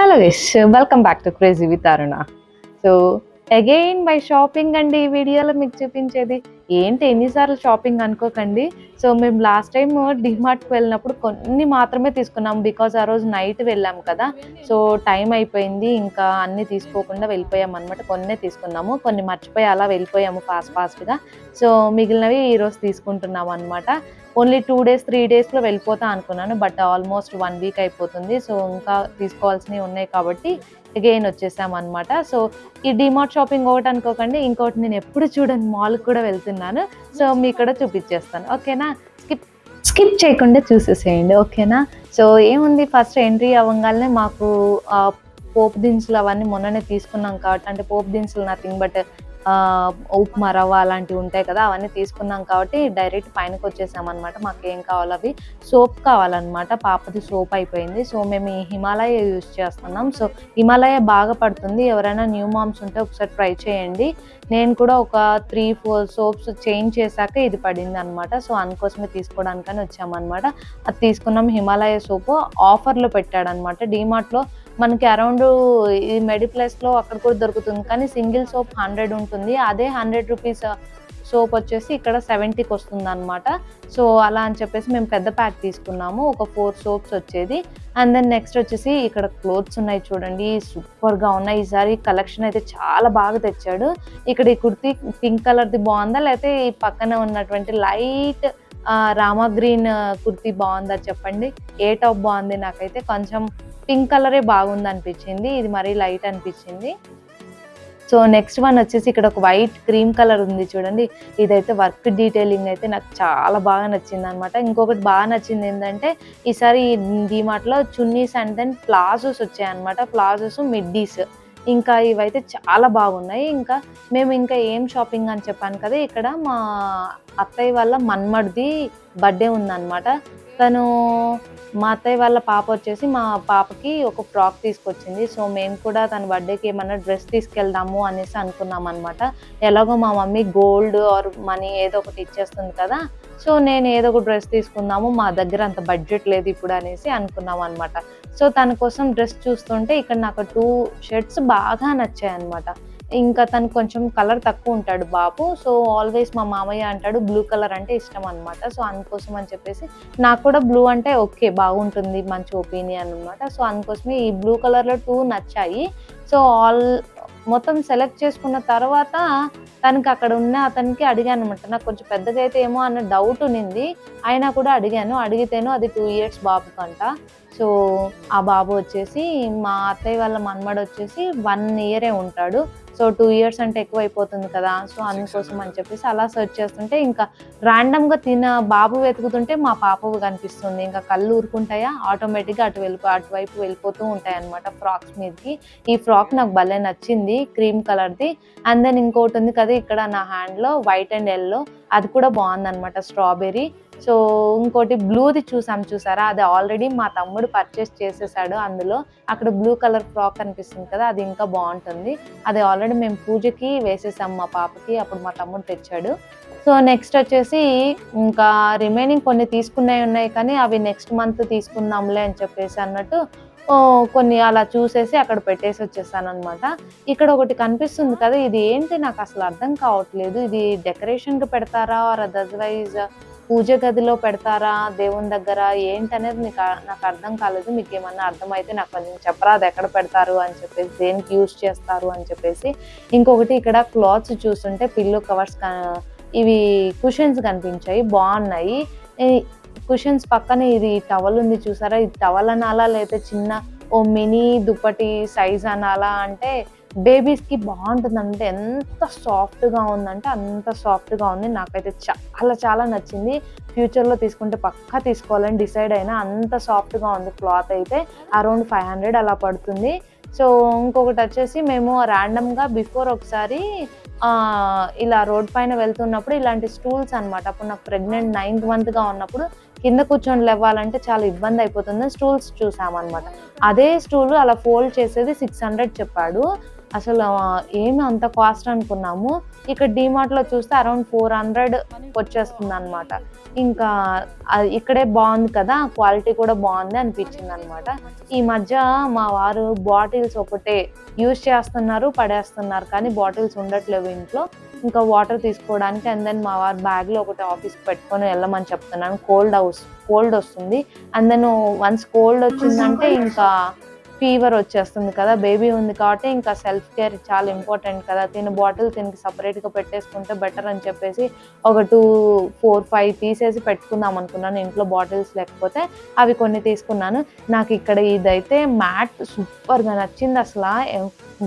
Hello guys welcome back to crazy with Aruna so again bye shopping అండి ఈ వీడియోలో మీకు చూపించేది ఏంటి? ఎన్నిసార్లు షాపింగ్ అనుకోకండి. సో మేము లాస్ట్ టైం డిమార్ట్కి వెళ్ళినప్పుడు కొన్ని మాత్రమే తీసుకున్నాం బికాజ్ ఆ రోజు నైట్ వెళ్ళాం కదా. సో టైం అయిపోయింది. ఇంకా అన్ని తీసుకోకుండా వెళ్ళిపోయాం అనమాట కొన్నే తీసుకున్నాము. కొన్ని మర్చిపోయి అలా వెళ్ళిపోయాము ఫాస్ట్ ఫాస్ట్గా సో మిగిలినవి ఈరోజు తీసుకుంటున్నాం అనమాట ఓన్లీ టూ డేస్ త్రీ డేస్లో వెళ్ళిపోతా అనుకున్నాను. బట్ ఆల్మోస్ట్ వన్ వీక్ అయిపోతుంది. సో ఇంకా తీసుకోవాల్సినవి ఉన్నాయి కాబట్టి అగైన్ వచ్చేసాం అనమాట సో ఈ డిమార్ట్ షాపింగ్ ఒకటి అనుకోకండి. ఇంకోటి నేను ఎప్పుడు చూడని మాల్కి కూడా వెళ్తున్నాను. సో మీ కూడా చూపించేస్తాను. ఓకేనా? స్కిప్ స్కిప్ చేయకుండా చూసేసేయండి. ఓకేనా? సో ఏముంది? ఫస్ట్ ఎంట్రీ అవ్వగానే మాకు పోపు దినుసులు అవన్నీ మొన్ననే తీసుకున్నాం కాబట్టి అంటే పోపు దినుసులు నథింగ్ బట్ ఉప్మా రవ్వ అలాంటివి ఉంటాయి కదా అవన్నీ తీసుకున్నాం కాబట్టి డైరెక్ట్ పైనకి వచ్చేసాం అనమాట మాకు ఏం కావాలి అవి. సోప్ కావాలన్నమాట. పాపది సోప్ అయిపోయింది. సో మేము ఈ హిమాలయ యూజ్ చేస్తున్నాం. సో హిమాలయ బాగా పడుతుంది. ఎవరైనా న్యూ మామ్స్ ఉంటే ఒకసారి ట్రై చేయండి. నేను కూడా ఒక త్రీ ఫోర్ సోప్స్ చేంజ్ చేశాక ఇది పడింది అనమాట సో అందుకోసమే తీసుకోవడానికని వచ్చామన్నమాట. అది తీసుకున్నాం హిమాలయ సోపు. ఆఫర్లో పెట్టాడనమాట డీమార్ట్లో మనకి అరౌండ్ ఈ మెడిప్లస్లో అక్కడ కూడా దొరుకుతుంది. కానీ సింగిల్ సోప్ హండ్రెడ్ ఉంటుంది. అదే హండ్రెడ్ రూపీస్ సోప్ వచ్చేసి ఇక్కడ సెవెంటీకి వస్తుంది అనమాట సో అలా అని చెప్పేసి మేము పెద్ద ప్యాక్ తీసుకున్నాము. ఒక ఫోర్ సోప్స్ వచ్చేది. అండ్ దెన్ నెక్స్ట్ వచ్చేసి ఇక్కడ క్లోత్స్ ఉన్నాయి చూడండి. సూపర్గా ఉన్నాయి. ఈసారి కలెక్షన్ అయితే చాలా బాగా తెచ్చాడు. ఇక్కడ ఈ కుర్తీ పింక్ కలర్ది బాగుందా? లేకపోతే ఈ పక్కన ఉన్నటువంటి లైట్ రామా గ్రీన్ కుర్తీ బాగుందా చెప్పండి? ఏ టాప్ బాగుంది? నాకైతే కొంచెం పింక్ కలరే బాగుంది అనిపించింది ఇది మరీ లైట్ అనిపించింది. సో నెక్స్ట్ వన్ వచ్చేసి ఇక్కడ ఒక వైట్ క్రీమ్ కలర్ ఉంది చూడండి. ఇదైతే వర్క్ డీటెయిలింగ్ అయితే నాకు చాలా బాగా నచ్చింది అనమాట ఇంకొకటి బాగా నచ్చింది ఏంటంటే ఈసారి డిమార్ట్లో చున్నీస్ అండ్ దెన్ ప్లాజోస్ వచ్చాయి అనమాట ప్లాజోస్ మిడ్డీస్. ఇంకా ఇవైతే చాలా బాగున్నాయి. ఇంకా మేము ఇంకా ఏం షాపింగ్ అని చెప్పాను కదా ఇక్కడ మా అత్తయ్య వాళ్ళ మన్మడిది బర్త్డే ఉందన్నమాట. తను మా అత్తయ్య వాళ్ళ పాప వచ్చేసి మా పాపకి ఒక ఫ్రాక్ తీసుకొచ్చింది. సో మేము కూడా తన బర్త్డేకి ఏమన్నా డ్రెస్ తీసుకెళ్దాము అనేసి అనుకున్నాం అనమాట ఎలాగో మా మమ్మీ గోల్డ్ ఆర్ మనీ ఏదో ఒకటి ఇచ్చేస్తుంది కదా సో నేను ఏదో ఒక డ్రెస్ తీసుకుందాము మా దగ్గర అంత బడ్జెట్ లేదు ఇప్పుడు అనేసి అనుకున్నాం అనమాట సో తన కోసం డ్రెస్ చూస్తుంటే ఇక్కడ నాకు టూ షర్ట్స్ బాగా నచ్చాయి అనమాట ఇంకా తను కొంచెం కలర్ తక్కువ ఉంటాడు బాబు. సో ఆల్వేస్ మా మామయ్య అంటాడు బ్లూ కలర్ అంటే ఇష్టం అనమాట సో అందుకోసం అని చెప్పేసి నాకు కూడా బ్లూ అంటే ఓకే బాగుంటుంది మంచి ఒపీనియన్ అనమాట సో అందుకోసమే ఈ బ్లూ కలర్లో టూ నచ్చాయి. సో ఆల్ మొత్తం సెలెక్ట్ చేసుకున్న తర్వాత తనకి అక్కడ ఉన్న అతనికి అడిగాను అనమాట నాకు కొంచెం పెద్దగా అయితే ఏమో అన్న డౌట్ ఉన్నింది. అయినా కూడా అడిగాను. అడిగితేను అది టూ ఇయర్స్ బాబు కంట సో ఆ బాబు వచ్చేసి మా అత్తయ్య వాళ్ళ మన్మడు వచ్చేసి వన్ ఇయరే ఉంటాడు. సో టూ ఇయర్స్ అంటే ఎక్కువ అయిపోతుంది కదా సో అందుకోసం అని చెప్పేసి అలా సెర్చ్ చేస్తుంటే ఇంకా ర్యాండమ్గా తిన బాబు వెతుకుతుంటే మా పాప కనిపిస్తుంది. ఇంకా కళ్ళు ఊరుకుంటాయా? ఆటోమేటిక్గా అటు వెళ్ళిపో అటువైపు వెళ్ళిపోతూ ఉంటాయి అనమాట ఫ్రాక్స్ మీదకి. ఈ ఫ్రాక్ నాకు భలే నచ్చింది క్రీమ్ కలర్ది. అండ్ దెన్ ఇంకోటి ఉంది కదా ఇక్కడ నా హ్యాండ్లో వైట్ అండ్ ఎల్లో అది కూడా బాగుంది అనమాట స్ట్రాబెర్రీ. సో ఇంకోటి బ్లూది చూసాం చూసారా? అది ఆల్రెడీ మా తమ్ముడు పర్చేస్ చేసేసాడు అందులో. అక్కడ బ్లూ కలర్ ఫ్రాక్ అనిపిస్తుంది కదా అది ఇంకా బాగుంటుంది. అది ఆల్రెడీ మేము పూజకి వేసేసాం మా పాపకి అప్పుడు మా తమ్ముడు తెచ్చాడు. సో నెక్స్ట్ వచ్చేసి ఇంకా రిమైనింగ్ కొన్ని తీసుకున్నవి ఉన్నాయి కానీ అవి నెక్స్ట్ మంత్ తీసుకుందాంలే అని చెప్పేసి అన్నట్టు కొన్ని అలా చూసేసి అక్కడ పెట్టేసి వచ్చేసాను అనమాట ఇక్కడ ఒకటి కనిపిస్తుంది కదా ఇది ఏంటి? నాకు అసలు అర్థం కావట్లేదు. ఇది డెకరేషన్కి పెడతారా? ఆర్ అదర్వైజ్ పూజ గదిలో పెడతారా? దేవుని దగ్గర ఏంటనేది మీకు నాకు అర్థం కాలేదు. మీకు ఏమన్నా అర్థమైతే నాకు కొంచెం చెప్పరా అది ఎక్కడ పెడతారు అని చెప్పేసి దేనికి యూజ్ చేస్తారు అని చెప్పేసి. ఇంకొకటి ఇక్కడ క్లాత్స్ చూస్తుంటే పిల్లో కవర్స్ ఇవి కుషన్స్ కనిపించాయి. బాగున్నాయి. కుషన్స్ పక్కనే ఇది టవల్ ఉంది చూసారా? ఇది టవల్ అనాలా? లేదా చిన్న ఓ మినీ దుప్పటి సైజ్ అనాలా? అంటే బేబీస్కి బాగుంటుందంటే ఎంత సాఫ్ట్గా ఉందంటే అంత సాఫ్ట్గా ఉంది. నాకైతే చాలా చాలా నచ్చింది. ఫ్యూచర్లో తీసుకుంటే పక్కా తీసుకోవాలని డిసైడ్ అయినా అంత సాఫ్ట్గా ఉంది క్లాత్ అయితే. అరౌండ్ ఫైవ్ హండ్రెడ్ అలా పడుతుంది. సో ఇంకొకటి వచ్చేసి మేము ర్యాండమ్గా బిఫోర్ ఒకసారి ఇలా రోడ్ పైన వెళ్తున్నప్పుడు ఇలాంటి స్టూల్స్ అన్నమాట. అప్పుడు నాకు ప్రెగ్నెంట్ నైన్త్ మంత్గా ఉన్నప్పుడు కింద కూర్చొని లేవాలంటే చాలా ఇబ్బంది అయిపోతుంది. స్టూల్స్ చూసామన్నమాట. అదే స్టూల్ అలా ఫోల్డ్ చేసేది సిక్స్ హండ్రెడ్ చెప్పాడు. అసలు ఏమి అంత కాస్ట్ అనుకున్నాము. ఇక్కడ డిమార్ట్లో చూస్తే అరౌండ్ ఫోర్ హండ్రెడ్ వచ్చేస్తుంది అనమాట ఇంకా ఇక్కడే బాగుంది కదా క్వాలిటీ కూడా బాగుంది అనిపించింది అనమాట ఈ మధ్య మా వారు బాటిల్స్ ఒకటే యూజ్ చేస్తున్నారు పడేస్తున్నారు కానీ బాటిల్స్ ఉండట్లేవు ఇంట్లో. ఇంకా వాటర్ తీసుకోవడానికి అండ్ దెన్ మా వారు బ్యాగ్లో ఒకటి ఆఫీస్కి పెట్టుకొని వెళ్ళమని చెప్తున్నాను. కోల్డ్ హౌస్ కోల్డ్ వస్తుంది. అండ్ దెన్ వన్స్ కోల్డ్ వచ్చిందంటే ఇంకా ఫీవర్ వచ్చేస్తుంది కదా బేబీ ఉంది కాబట్టి ఇంకా సెల్ఫ్ కేర్ చాలా ఇంపార్టెంట్ కదా. తిన బాటిల్ దీనికి సపరేట్గా పెట్టేసుకుంటే బెటర్ అని చెప్పేసి ఒక టూ ఫోర్ ఫైవ్ తీసేసి పెట్టుకుందాం అనుకున్నాను ఇంట్లో బాటిల్స్ లేకపోతే. అవి కొన్ని తీసుకున్నాను. నాకు ఇక్కడ ఇదైతే మ్యాట్ సూపర్గా నచ్చింది అసలు.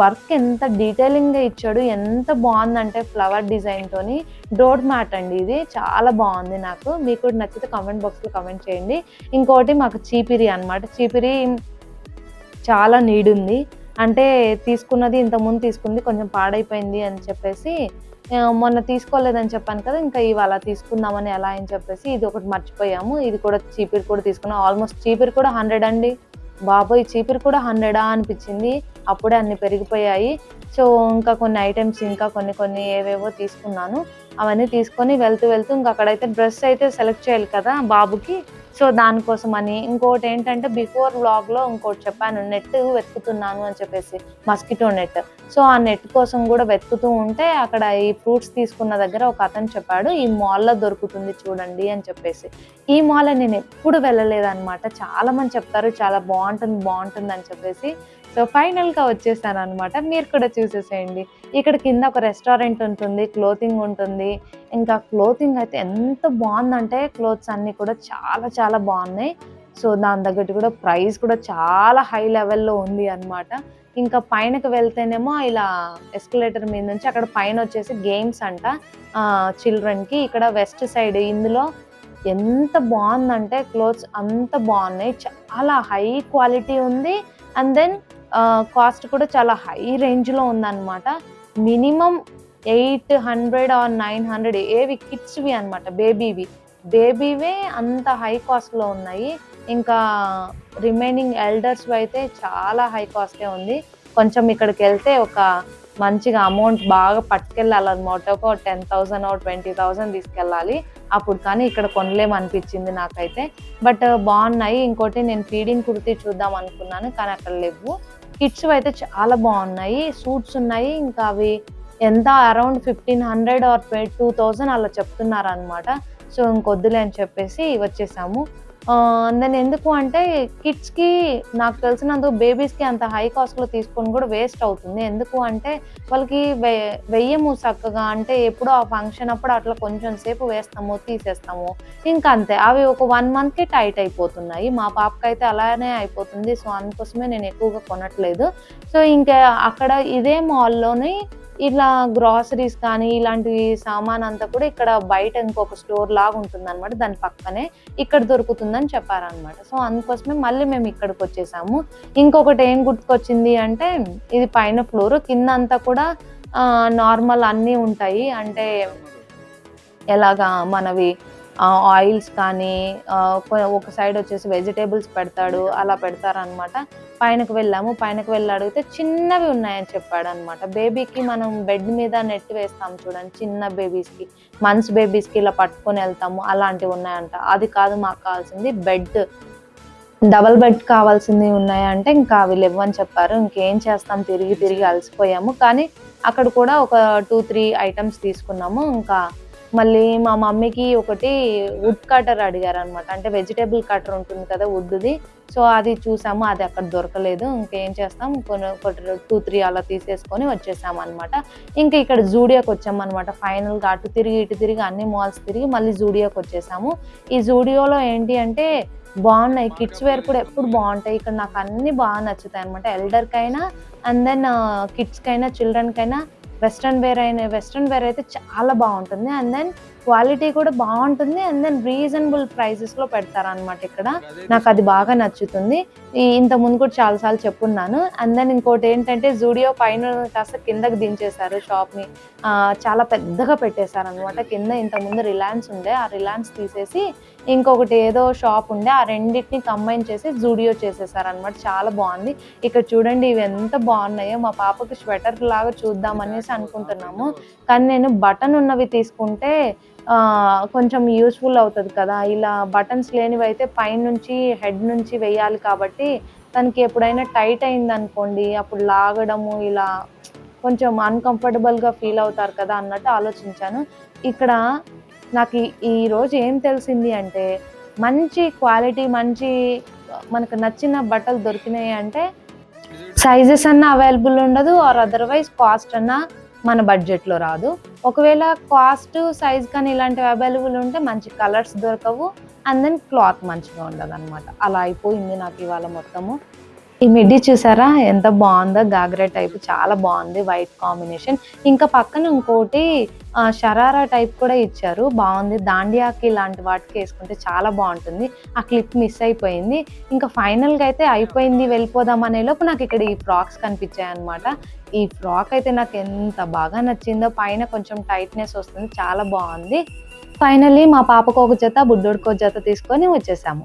వర్క్ ఎంత డీటెయిలింగ్గా ఇచ్చాడు ఎంత బాగుందంటే ఫ్లవర్ డిజైన్తోని డోర్ మ్యాట్ అండి ఇది చాలా బాగుంది నాకు. మీకు నచ్చితే కామెంట్ బాక్స్లో కామెంట్ చేయండి. ఇంకోటి మాకు చీపిరి అన్నమాట. చీపిరి చాలా నీడ్ ఉంది. అంటే తీసుకున్నది ఇంతకుముందు తీసుకుంది కొంచెం పాడైపోయింది అని చెప్పేసి మొన్న తీసుకోలేదని చెప్పాను కదా ఇంకా ఇవాళ తీసుకుందామని ఎలా అని చెప్పేసి ఇది ఒకటి మర్చిపోయాము. ఇది కూడా చీపిరి కూడా తీసుకున్నాం. ఆల్మోస్ట్ చీపిరి కూడా హండ్రెడ్ అండి. బాబోయ్ చీపిరి కూడా హండ్రెడా అనిపించింది. అప్పుడే అన్ని పెరిగిపోయాయి. సో ఇంకా కొన్ని ఐటమ్స్ ఇంకా కొన్ని కొన్ని ఏవేవో తీసుకున్నాను. అవన్నీ తీసుకొని వెళ్తూ వెళ్తూ ఇంకా అక్కడైతే డ్రెస్ అయితే సెలెక్ట్ చేయాలి కదా బాబుకి. సో దానికోసం అని ఇంకోటి ఏంటంటే బిఫోర్ వ్లాగ్లో ఇంకోటి చెప్పాను నెట్ వెతుకుతున్నాను అని చెప్పేసి మస్కిటో నెట్ సో ఆ నెట్ కోసం కూడా వెతుకుతూ ఉంటే అక్కడ ఈ ఫ్రూట్స్ తీసుకున్న దగ్గర ఒక అతను చెప్పాడు ఈ మాల్లో దొరుకుతుంది చూడండి అని చెప్పేసి. ఈ మాల్ నేను ఎప్పుడు వెళ్ళలేదన్నమాట. చాలా మంది చెప్తారు చాలా బాగుంటుంది బాగుంటుంది అని చెప్పేసి. సో ఫైనల్గా వచ్చేసాను అనమాట మీరు కూడా చూసేసేయండి. ఇక్కడ కింద ఒక రెస్టారెంట్ ఉంటుంది క్లోతింగ్ ఉంటుంది. ఇంకా క్లోతింగ్ అయితే ఎంత బాగుందంటే క్లోత్స్ అన్నీ కూడా చాలా చాలా బాగున్నాయి. సో దాని తగ్గట్టు కూడా ప్రైస్ కూడా చాలా హై లెవెల్లో ఉంది అన్నమాట. ఇంకా పైనకి వెళ్తేనేమో ఇలా ఎస్కలేటర్ మీద నుంచి అక్కడ పైన వచ్చేసి గేమ్స్ అంట. చిల్డ్రన్కి ఇక్కడ వెస్ట్ సైడ్ ఇందులో ఎంత బాగుందంటే క్లోత్స్ అంత బాగున్నాయి. చాలా హై క్వాలిటీ ఉంది. అండ్ దెన్ కాస్ట్ కూడా చాలా హై రేంజ్లో ఉందన్నమాట. Minimum eight hundred or nine hundred ఏవి కిడ్స్వి అనమాట బేబీవి బేబీవే అంత హై కాస్ట్లో ఉన్నాయి. ఇంకా రిమైనింగ్ ఎల్డర్స్ అయితే చాలా హై కాస్టే ఉంది. కొంచెం ఇక్కడికి వెళ్తే ఒక మంచిగా అమౌంట్ బాగా పట్టుకెళ్ళాలన్నమాట. ఒక టెన్ థౌసండ్ ట్వంటీ థౌసండ్ తీసుకెళ్ళాలి. అప్పుడు కానీ ఇక్కడ కొనలేమనిపించింది నాకైతే. బట్ బాగున్నాయి. ఇంకోటి నేను ఫీడింగ్ కుర్తి చూద్దాం అనుకున్నాను కానీ అక్కడ లేవు. కిడ్స్ అయితే చాలా బాగున్నాయి సూట్స్ ఉన్నాయి ఇంకా అవి ఎంత around fifteen hundred or two thousand అలా చెప్తున్నారు అనమాట సో ఇంకొద్దులే అని చెప్పేసి వచ్చేసాము. దెన్ ఎందుకు అంటే కిడ్స్కి నాకు తెలిసినందుకు బేబీస్కి అంత హై కాస్ట్లో తీసుకొని కూడా వేస్ట్ అవుతుంది. ఎందుకు అంటే వాళ్ళకి వె వెయ్యము చక్కగా అంటే ఎప్పుడో ఆ ఫంక్షన్ అప్పుడు అట్లా కొంచెం సేపు వేస్తాము తీసేస్తాము. ఇంకా అంతే. అవి ఒక వన్ మంత్కి టైట్ అయిపోతున్నాయి. మా పాపకి అయితే అలానే అయిపోతుంది. సో అందుకోసమే నేను ఎక్కువగా కొనట్లేదు. సో ఇంకా అక్కడ ఇదే మాల్లోని ఇలా గ్రాసరీస్ కానీ ఇలాంటి సామాన్ అంతా కూడా ఇక్కడ బయట ఇంకొక స్టోర్ లాగా ఉంటుంది అనమాట దాని పక్కనే ఇక్కడ దొరుకుతుందని చెప్పారనమాట సో అందుకోసమే మళ్ళీ మేము ఇక్కడికి వచ్చేసాము. ఇంకొకటి ఏం గుర్తుకొచ్చింది అంటే ఇది పైన ఫ్లోర్ కింద అంతా కూడా నార్మల్ అన్నీ ఉంటాయి. అంటే ఎలాగా మనవి ఆయిల్స్ కానీ ఒక- ఒక సైడ్ వచ్చేసి వెజిటేబుల్స్ పెడతాడు అలా పెడతారనమాట. పైనకు వెళ్ళాము పైనకు వెళ్ళి అడిగితే చిన్నవి ఉన్నాయని చెప్పాడు అనమాట బేబీకి మనం బెడ్ మీద నెట్ వేస్తాం చూడండి చిన్న బేబీస్కి. మంత్స్ బేబీస్కి ఇలా పట్టుకొని వెళ్తాము అలాంటివి ఉన్నాయంట. అది కాదు మాకు కావాల్సింది బెడ్. డబల్ బెడ్ కావాల్సింది ఉన్నాయంటే ఇంకా అవి లేవని చెప్పారు. ఇంకేం చేస్తాం తిరిగి తిరిగి అలసిపోయాము. కానీ అక్కడ కూడా ఒక టూ త్రీ ఐటమ్స్ తీసుకున్నాము. ఇంకా మళ్ళీ మా మమ్మీకి ఒకటి వుడ్ కటర్ అడిగారు అనమాట అంటే వెజిటేబుల్ కటర్ ఉంటుంది కదా వుడ్ది సో అది చూసాము అది అక్కడ దొరకలేదు. ఇంకేం చేస్తాం కొన్ని ఒకటి టూ త్రీ అలా తీసేసుకొని వచ్చేసాము అనమాట ఇంకా ఇక్కడ జూడియోకి వచ్చాం అనమాట ఫైనల్గా అటు తిరిగి ఇటు తిరిగి అన్ని మాల్స్ తిరిగి మళ్ళీ జూడియోకి వచ్చేసాము. ఈ జూడియోలో ఏంటి అంటే బాగున్నాయి. కిడ్స్ వేర్ కూడా ఎప్పుడు బాగుంటాయి. ఇక్కడ నాకు అన్ని బాగా నచ్చుతాయి అనమాట ఎల్డర్కైనా అండ్ దెన్ కిడ్స్కైనా చిల్డ్రన్కైనా వెస్ట్రన్ వేర్ అయిన వెస్ట్రన్ వేర్ అయితే చాలా బాగుంటుంది. అండ్ దెన్ క్వాలిటీ కూడా బాగుంటుంది. అండ్ దెన్ రీజనబుల్ ప్రైజెస్లో పెడతారనమాట ఇక్కడ. నాకు అది బాగా నచ్చుతుంది. ఇంత ముందు కూడా చాలాసార్లు చెప్పున్నాను. అండ్ దెన్ ఇంకోటి ఏంటంటే జూడియో పైన కాస్త కిందకి దించేశారు షాప్ని చాలా పెద్దగా పెట్టేశారు అనమాట కింద ఇంత ముందు రిలయన్స్ ఉండే. ఆ రిలయన్స్ తీసేసి ఇంకొకటి ఏదో షాప్ ఉండే. ఆ రెండింటిని కంబైన్ చేసి జూడియో చేసేసారు అనమాట చాలా బాగుంది. ఇక్కడ చూడండి ఇవి ఎంత బాగున్నాయో. మా పాపకి స్వెటర్ లాగా చూద్దాం అనేసి అనుకుంటున్నాము. కానీ నేను బటన్ ఉన్నవి తీసుకుంటే కొంచెం యూస్ఫుల్ అవుతుంది కదా. ఇలా బటన్స్ లేనివి అయితే పైనుంచి హెడ్ నుంచి వేయాలి కాబట్టి తనకి ఎప్పుడైనా టైట్ అయింది అనుకోండి అప్పుడు లాగడము ఇలా కొంచెం అన్కంఫర్టబుల్గా ఫీల్ అవుతారు కదా అన్నట్టు ఆలోచించాను. ఇక్కడ నాకు ఈరోజు ఏం తెలిసింది అంటే మంచి క్వాలిటీ మంచి మనకు నచ్చిన బట్టలు దొరికినాయి అంటే సైజెస్ అన్న అవైలబుల్ ఉండదు ఆర్ అదర్వైజ్ కాస్ట్ అన్న మన బడ్జెట్లో రాదు. ఒకవేళ కాస్ట్ సైజ్ కానీ ఇలాంటివి అవైలబుల్ ఉంటే మంచి కలర్స్ దొరకవు. అండ్ దెన్ క్లాత్ మంచిగా ఉండదు అనమాట అలా అయిపోయింది నాకు ఇవాళ మొత్తము. ఈ మిడ్డీ చూసారా? ఎంత బాగుందో గాగ్రా టైప్ చాలా బాగుంది వైట్ కాంబినేషన్. ఇంకా పక్కన ఇంకోటి షరారా టైప్ కూడా ఇచ్చారు. బాగుంది. దాండియాకి ఇలాంటి వాటికి వేసుకుంటే చాలా బాగుంటుంది. ఆ క్లిప్ మిస్ అయిపోయింది. ఇంకా ఫైనల్గా అయితే అయిపోయింది వెళ్ళిపోదాం అనే లోపు నాకు ఇక్కడ ఈ ఫ్రాక్స్ కనిపించాయి అనమాట ఈ ఫ్రాక్ అయితే నాకు ఎంత బాగా నచ్చిందో పైన కొంచెం టైట్నెస్ వస్తుంది చాలా బాగుంది. ఫైనల్లీ మా పాపకు ఒక జత బుడ్డోడికి ఒక జత తీసుకొని వచ్చేసాము.